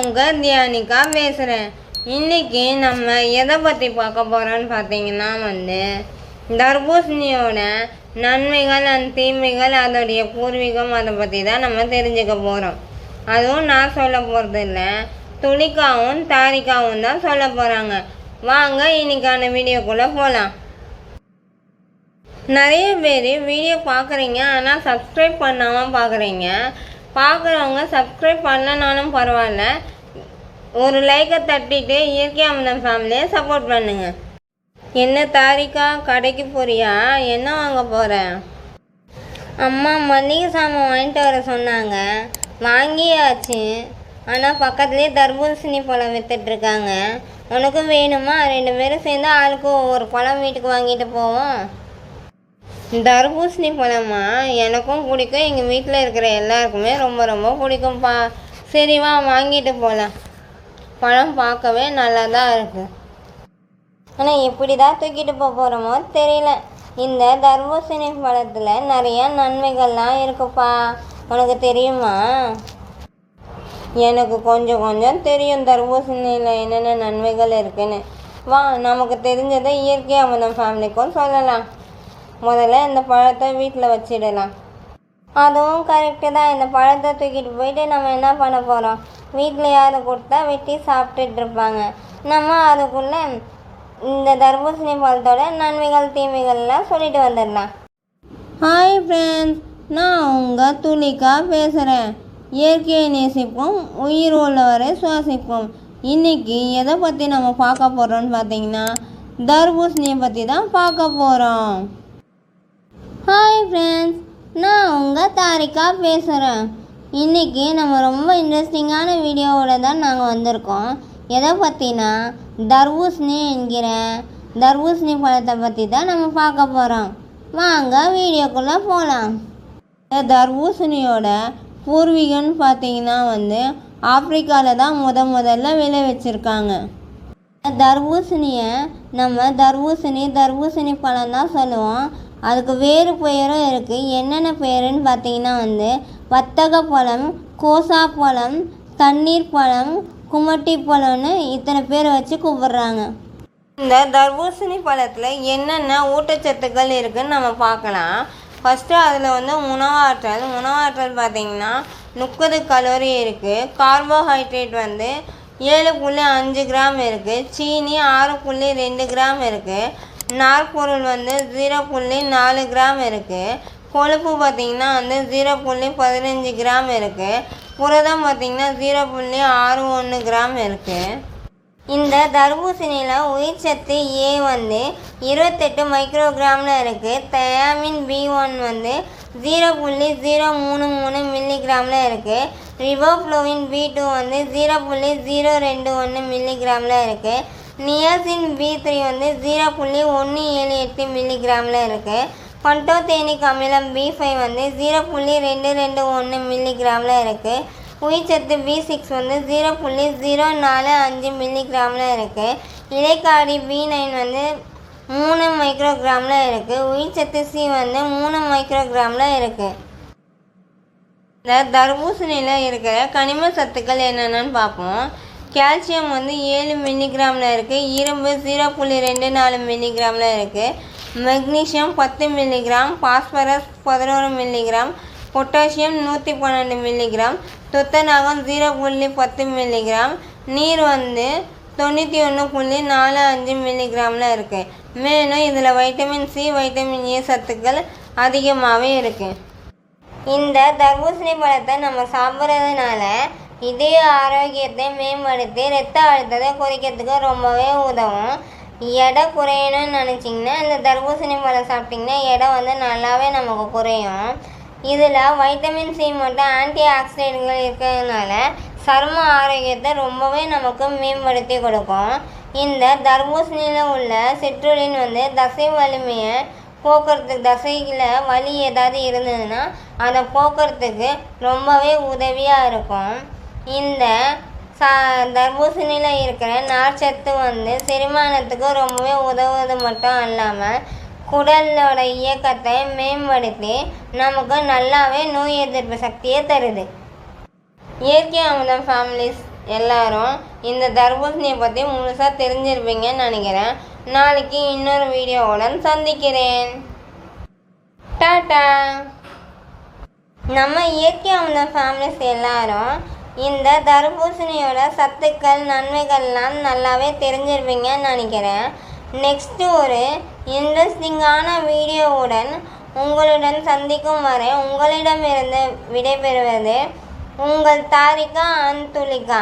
உங்கள் தியானிக்கா பேசுகிறேன் இன்னைக்கு நம்ம எதை பற்றி பார்க்க போகிறோம்னு பார்த்தீங்கன்னா வந்து தர்பூசணியோட நன்மைகள் அண்ட் தீமைகள் அதோடைய பூர்வீகம் அதை பற்றி தான் நம்ம தெரிஞ்சுக்க போகிறோம் அதுவும் நான் சொல்ல போகிறது இல்லை. துணிக்காவும் தாரிக்காவும் தான் சொல்ல போகிறாங்க வாங்க இன்னைக்கான வீடியோக்குள்ளே போகலாம் நிறைய பேர் வீடியோ பார்க்குறீங்க ஆனால் சப்ஸ்கிரைப் பண்ணாமல் பார்க்குறீங்க பார்க்குறவங்க சப்ஸ்கிரைப் பண்ணனாலும் பரவாயில்ல. ஒரு லைக்கை தட்டிட்டு இயற்கை அமிர்தம் ஃபேமிலியை சப்போர்ட் பண்ணுங்க. என்ன தாரிக்கா கடைக்கு போறியா? என்ன வாங்க போற? அம்மா மல்லிகை சாமான் வாங்கிட்டு வர சொன்னாங்க. வாங்கியாச்சு. ஆனால் பக்கத்துலேயே தர்பூசணி பழம் வித்துட்ருக்காங்க உனக்கும் வேணுமா? ரெண்டு பேரும் சேர்ந்து ஆளுக்கு ஒவ்வொரு பழம் வீட்டுக்கு வாங்கிட்டு போவோம். தர்பூசணி பழமா? எனக்கும் பிடிக்கும். எங்கள் வீட்டில் இருக்கிற எல்லாருக்குமே ரொம்ப ரொம்ப பிடிக்கும்ப்பா சரி வா வாங்கிட்டு போகலாம் பழம் பார்க்கவே நல்லா தான் இருக்கு. ஆனால் எப்படி தான் தூக்கிட்டு போக போகிறோமோ தெரியல. இந்த தர்பூசணி பழத்தில் நிறைய நன்மைகள்லாம் இருக்குப்பா. உனக்கு தெரியுமா? எனக்கு கொஞ்சம் கொஞ்சம் தெரியும் தர்பூசணியில் என்னென்ன நன்மைகள் இருக்குன்னு. வா நமக்கு தெரிஞ்சதை இயற்கை நம்ம ஃபேமிலிக்கும் சொல்லலாம். முதல்ல இந்த பழத்தை வீட்டில் வச்சிடலாம். அதுவும் கரெக்டு தான். இந்த பழத்தை தூக்கிட்டு போயிட்டு நம்ம என்ன பண்ண போகிறோம் வீட்டில் யாரும் கொடுத்தா வெட்டி சாப்பிட்டுட்டு இருப்பாங்க. நம்ம அதுக்குள்ளே இந்த தர்பூசணி பழத்தோட நன்மைகள் தீமைகள்லாம் சொல்லிட்டு வந்துடலாம். ஹாய் ஃப்ரெண்ட்ஸ் நான் உங்கள் துளிக்கா பேசுகிறேன் இயற்கையை நேசிப்போம் உயிர் உள்ளவரை சுவாசிப்போம். இன்னைக்கு எதை பற்றி நம்ம பார்க்க போகிறோம்னு பார்த்தீங்கன்னா தர்பூசணியை பற்றி தான் பார்க்க போகிறோம் ஹாய் ஃப்ரெண்ட்ஸ் நான் உங்கள் தாரிகா பேசுகிறேன் இன்றைக்கி நம்ம ரொம்ப இன்ட்ரெஸ்டிங்கான வீடியோவோட தான் நாங்கள் வந்திருக்கோம். எதை பற்றினா தர்பூசணி என்கிற தர்பூசணி பழத்தை பற்றி தான் நம்ம பார்க்க போகிறோம் வாங்க வீடியோக்குள்ளே போகலாம் இந்த தர்பூசணியோட பூர்வீகம்னு பார்த்தீங்கன்னா வந்து ஆப்பிரிக்காவில் தான் முத முதல்ல விளைவிச்சிருக்காங்க. தர்பூசணியை நம்ம தர்பூசணி தர்பூசணி பழம் தான் சொல்லுவோம். அதுக்கு வேறு பெயரும் இருக்குது என்னென்ன பெயருன்னு பார்த்தீங்கன்னா வந்து வத்தக பழம் கோசா பழம் தண்ணீர் பழம் குமட்டி பழம்னு இத்தனை பேர் வச்சு கூப்பிடுறாங்க. இந்த தர்பூசணி பழத்தில் என்னென்ன ஊட்டச்சத்துக்கள் இருக்குன்னு நம்ம பார்க்கலாம். ஃபஸ்ட்டு அதில் வந்து உணவாற்றல். உணவாற்றல் பார்த்தீங்கன்னா முப்பது கலோரி இருக்குது கார்போஹைட்ரேட் வந்து ஏழு புள்ளி அஞ்சு கிராம் இருக்குது சீனி ஆறு புள்ளி ரெண்டு கிராம் இருக்குது நார்பொருள் வந்து ஜீரோ புள்ளி நாலு கிராம் இருக்குது கொழுப்பு பார்த்திங்கன்னா வந்து ஜீரோ புள்ளி பதினஞ்சு கிராம் இருக்குது புரதம் பார்த்திங்கன்னா ஜீரோ புள்ளி ஆறு ஒன்று கிராம் இருக்குது இந்த தர்பூசணியில் உயிர் சத்து ஏ வந்து இருபத்தெட்டு மைக்ரோகிராமில் இருக்குது தயாமின் பி ஒன் வந்து ஜீரோ புள்ளி ஜீரோ மூணு மூணு மில்லிகிராமில் இருக்குது ரிவோஃப்ளோவின் பி டூ வந்து ஜீரோ புள்ளி ஜீரோ ரெண்டு ஒன்று மில்லிகிராமில் இருக்குது நியாசின் பி த்ரீ வந்து ஜீரோ புள்ளி ஒன்று ஏழு எட்டு மில்லிகிராமில் இருக்குது பண்டோதேனிக் அமிலம் பி ஃபைவ் வந்து ஜீரோ புள்ளி ரெண்டு ரெண்டு ஒன்று மில்லிகிராமில் இருக்குது உயிர்ச்சத்து பி சிக்ஸ் வந்து ஜீரோ புள்ளி ஜீரோ நாலு அஞ்சு மில்லிகிராமில் இருக்குது இலைக்காடி பி நைன் வந்து மூணு மைக்ரோகிராமில் இருக்குது உயிர்ச்சத்து சி வந்து மூணு மைக்ரோகிராமில் இருக்குது இந்த தர்பூசணியில் இருக்கிற கனிம சத்துக்கள் என்னென்னு பார்ப்போம். கால்சியம் வந்து ஏழு மில்லிகிராமில் இருக்குது இரும்பு ஜீரோ புள்ளி ரெண்டு நாலு மில்லிகிராமில் இருக்குது மெக்னீஷியம் பத்து மில்லிகிராம் பாஸ்பரஸ் பதினோரு மில்லிகிராம் பொட்டாசியம் நூற்றி பன்னெண்டு மில்லிகிராம் துத்தநாகம் ஜீரோ புள்ளி பத்து மில்லிகிராம் நீர் வந்து தொண்ணூற்றி ஒன்று புள்ளி நாலு அஞ்சு மில்லிகிராமில் இருக்குது மேலும் இதில் வைட்டமின் சி வைட்டமின் ஏ சத்துக்கள் அதிகமாகவே இருக்குது இந்த தர்பூசணி பழத்தை நம்ம சாப்பிட்றதுனால இதய ஆரோக்கியத்தை மேம்படுத்தி ரத்த அழுத்தத்தை குறைக்கிறதுக்கு ரொம்பவே உதவும். எடை குறையணும்னு நினச்சிங்கன்னா இந்த தர்பூசணி பழம் சாப்பிட்டிங்கன்னா எடை வந்து நல்லாவே நமக்கு குறையும். இதில் வைட்டமின் சி மற்றும் ஆன்டி ஆக்சிடென்ட்கள் இருக்கிறதுனால சரும ஆரோக்கியத்தை ரொம்பவே நமக்கு மேம்படுத்தி கொடுக்கும். இந்த தர்பூசணியில் உள்ள சிற்றுளின் வந்து தசை வலிமையை போக்குறதுக்கு தசையில் வலி ஏதாவது இருந்ததுன்னா அதை போக்குறதுக்கு ரொம்பவே உதவியாக இருக்கும். இந்த சா தர்பூசணியில் இருக்கிற நார்ச்சத்து வந்து செரிமானத்துக்கு ரொம்பவே உதவுவது மட்டும் இல்லாமல் குடலோட இயக்கத்தை மேம்படுத்தி நமக்கு நல்லாவே நோய் எதிர்ப்பு சக்தியை தருது. இயற்கை அமுதம் ஃபேமிலிஸ் எல்லாரும் இந்த தர்பூசணியை பற்றி முழுசாக தெரிஞ்சிருப்பீங்கன்னு நினைக்கிறேன். நாளைக்கு இன்னொரு வீடியோவுடன் சந்திக்கிறேன். டாட்டா! நம்ம இயற்கை அமுத ஃபேமிலிஸ் எல்லாரும் இந்த தர்பூசணியோட சத்துக்கள் நன்மைகள்லாம் நல்லாவே தெரிஞ்சிருப்பீங்கன்னு நினைக்கிறேன். நெக்ஸ்ட்டு ஒரு இன்ட்ரெஸ்டிங்கான வீடியோவுடன் உங்களுடன் சந்திக்கும் வரை உங்களிடமிருந்து விடைபெறுவது உங்கள் தாரிகா அந்துலிகா.